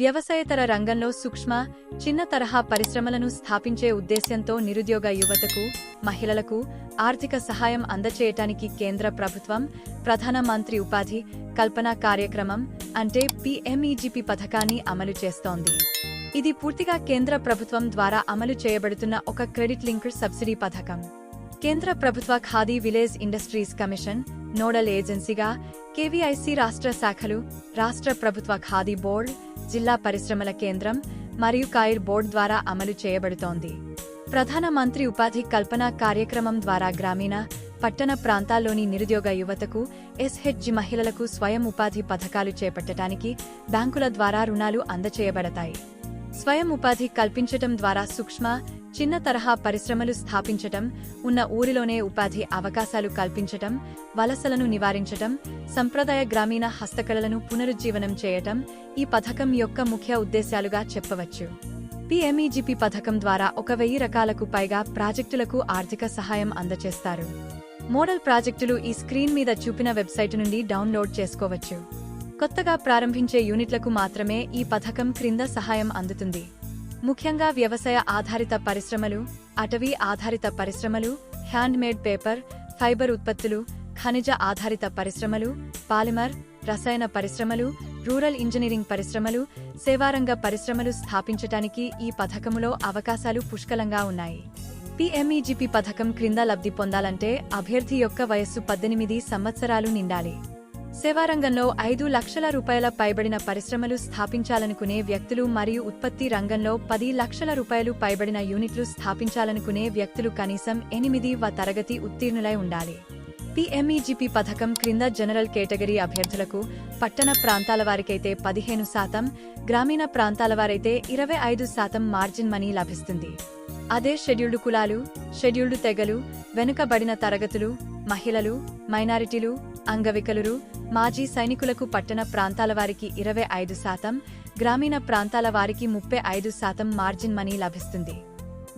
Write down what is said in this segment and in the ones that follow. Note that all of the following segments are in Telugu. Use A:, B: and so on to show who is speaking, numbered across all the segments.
A: వ్యవసాయతర రంగంలో సూక్ష్మ చిన్న తరహా పరిశ్రమలను స్థాపించే ఉద్దేశ్యంతో నిరుద్యోగ యువతకు మహిళలకు ఆర్థిక సహాయం అందచేయటానికి కేంద్ర ప్రభుత్వం ప్రధాన మంత్రి ఉపాధి కల్పన కార్యక్రమం అంటే పిఎంఈజీపీ పథకాన్ని అమలు చేస్తోంది. ఇది పూర్తిగా కేంద్ర ప్రభుత్వం ద్వారా అమలు చేయబడుతున్న ఒక క్రెడిట్ లింక్డ్ సబ్సిడీ పథకం. కేంద్ర ప్రభుత్వ Khadi village industries commission nodal ఏజెన్సీగా KVIC రాష్ట్ర శాఖలు రాష్ట్ర ప్రభుత్వ ఖాదీ బోర్డు జిల్లా పరిశ్రమల కేంద్రం మరియు కాయిర్ బోర్డు ద్వారా అమలు చేయబడుతోంది. ప్రధాన మంత్రి ఉపాధి కల్పన కార్యక్రమం ద్వారా గ్రామీణ పట్టణ ప్రాంతాల్లోని నిరుద్యోగ యువతకు ఎస్హెచ్జి మహిళలకు స్వయం ఉపాధి పథకాలు చేపట్టడానికి బ్యాంకుల ద్వారా రుణాలు అందచేయబడతాయి. స్వయం ఉపాధి కల్పించటం ద్వారా సూక్ష్మ చిన్న తరహా పరిశ్రమలు స్థాపించటం ఉన్న ఊరిలోనే ఉపాధి అవకాశాలు కల్పించటం వలసలను నివారించటం సంప్రదాయ గ్రామీణ హస్తకళలను పునరుజ్జీవనం చేయటం ఈ పథకం యొక్క ముఖ్య ఉద్దేశాలుగా చెప్పవచ్చు. పిఎంఈజిపి పథకం ద్వారా ఒక వెయ్యి రకాలకు పైగా ప్రాజెక్టులకు ఆర్థిక సహాయం అందచేస్తారు. మోడల్ ప్రాజెక్టులు ఈ స్క్రీన్ మీద చూపిన వెబ్సైట్ నుండి డౌన్లోడ్ చేసుకోవచ్చు. కొత్తగా ప్రారంభించే యూనిట్లకు మాత్రమే ఈ పథకం క్రింద సహాయం అందుతుంది. ముఖ్యంగా వ్యవసాయ ఆధారిత పరిశ్రమలు అటవీ ఆధారిత పరిశ్రమలు హ్యాండ్మేడ్ పేపర్ ఫైబర్ ఉత్పత్తులు ఖనిజ ఆధారిత పరిశ్రమలు పాలిమర్ రసాయన పరిశ్రమలు రూరల్ ఇంజనీరింగ్ పరిశ్రమలు సేవారంగ పరిశ్రమలు స్థాపించటానికి ఈ పథకములో అవకాశాలు పుష్కలంగా ఉన్నాయి. పిఎంఈజిపి పథకం క్రింద లబ్ధి పొందాలంటే అభ్యర్థి యొక్క వయస్సు పద్దెనిమిది సంవత్సరాలు నిండాలి. సేవారంగంలో ఐదు లక్షల రూపాయల పైబడిన పరిశ్రమలు స్థాపించాలనుకునే వ్యక్తులు మరియు ఉత్పత్తి రంగంలో పది లక్షల రూపాయలు పైబడిన యూనిట్లు స్థాపించాలనుకునే వ్యక్తులు కనీసం ఎనిమిది వ తరగతి ఉత్తీర్ణులై ఉండాలి. పిఎంఈజీపీ పథకం క్రింద జనరల్ కేటగిరీ అభ్యర్థులకు పట్టణ ప్రాంతాల వారికైతే పదిహేను శాతం గ్రామీణ ప్రాంతాల వారైతే ఇరవై ఐదు శాతం మార్జిన్ మనీ లభిస్తుంది. అదే షెడ్యూల్డ్ కులాలు షెడ్యూల్డ్ తెగలు వెనుకబడిన తరగతులు మహిళలు మైనారిటీలు అంగవికలురు మాజీ సైనికులకు పట్టణ ప్రాంతాల వారికి ఇరవై ఐదు శాతం గ్రామీణ ప్రాంతాల వారికి ముప్పై ఐదు శాతం మార్జిన్ మనీ లభిస్తుంది.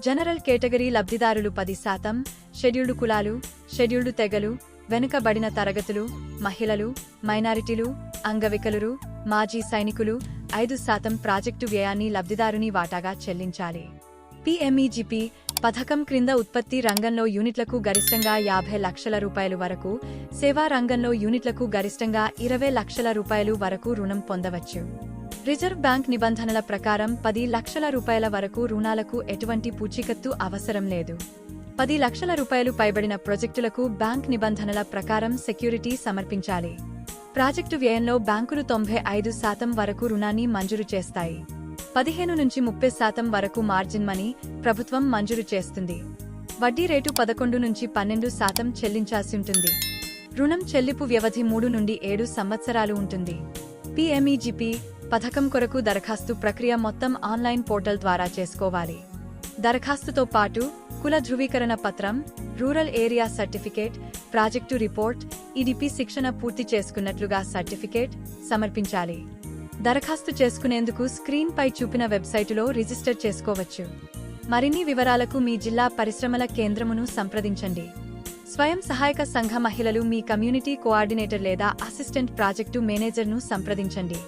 A: జనరల్ కేటగిరీ లబ్ధిదారులు పది శాతం షెడ్యూల్డ్ కులాలు షెడ్యూల్డ్ తెగలు వెనుకబడిన తరగతులు మహిళలు మైనారిటీలు అంగవికలురు మాజీ సైనికులు ఐదు శాతం ప్రాజెక్టు వ్యయాన్ని లబ్ధిదారుని వాటాగా చెల్లించాలి. పిఎంఈజీపీ పథకం క్రింద ఉత్పత్తి రంగంలో యూనిట్లకు గరిష్టంగా యాభై లక్షల రూపాయలు వరకు సేవా రంగంలో యూనిట్లకు గరిష్టంగా ఇరవై లక్షల రూపాయలు వరకు రుణం పొందవచ్చు. రిజర్వ్ బ్యాంక్ నిబంధనల ప్రకారం పది లక్షల రూపాయల వరకు రుణాలకు ఎటువంటి పూచీకత్తు అవసరం లేదు. పది లక్షల రూపాయలు పైబడిన ప్రాజెక్టులకు బ్యాంక్ నిబంధనల ప్రకారం సెక్యూరిటీ సమర్పించాలి. ప్రాజెక్టు వ్యయంలో బ్యాంకులు తొంభై ఐదు శాతం వరకు రుణాన్ని మంజూరు చేస్తాయి. పదిహేను నుంచి ముప్పై శాతం వరకు మార్జిన్ మనీ ప్రభుత్వం మంజూరు చేస్తుంది. వడ్డీ రేటు పదకొండు నుంచి పన్నెండు శాతం చెల్లించాల్సి ఉంటుంది. రుణం చెల్లింపు వ్యవధి మూడు నుండి ఏడు సంవత్సరాలు ఉంటుంది. పిఎంఈజిపి పథకం కొరకు దరఖాస్తు ప్రక్రియ మొత్తం ఆన్లైన్ పోర్టల్ ద్వారా చేసుకోవాలి. దరఖాస్తుతో పాటు కుల ధృవీకరణ పత్రం rural area certificate project report EDP శిక్షణ పూర్తి చేసుకున్నట్లుగా సర్టిఫికేట్ సమర్పించాలి. దరఖాస్తు చేసుకునేందుకు స్క్రీన్ పై చూపిన వెబ్సైటులో రిజిస్టర్ చేసుకోవచ్చు. మరిన్ని వివరాలకు మీ జిల్లా పరిశ్రమల కేంద్రమును సంప్రదించండి. స్వయం సహాయక సంఘ మహిళలు మీ కమ్యూనిటీ కోఆర్డినేటర్ లేదా అసిస్టెంట్ ప్రాజెక్టు మేనేజర్ను సంప్రదించండి.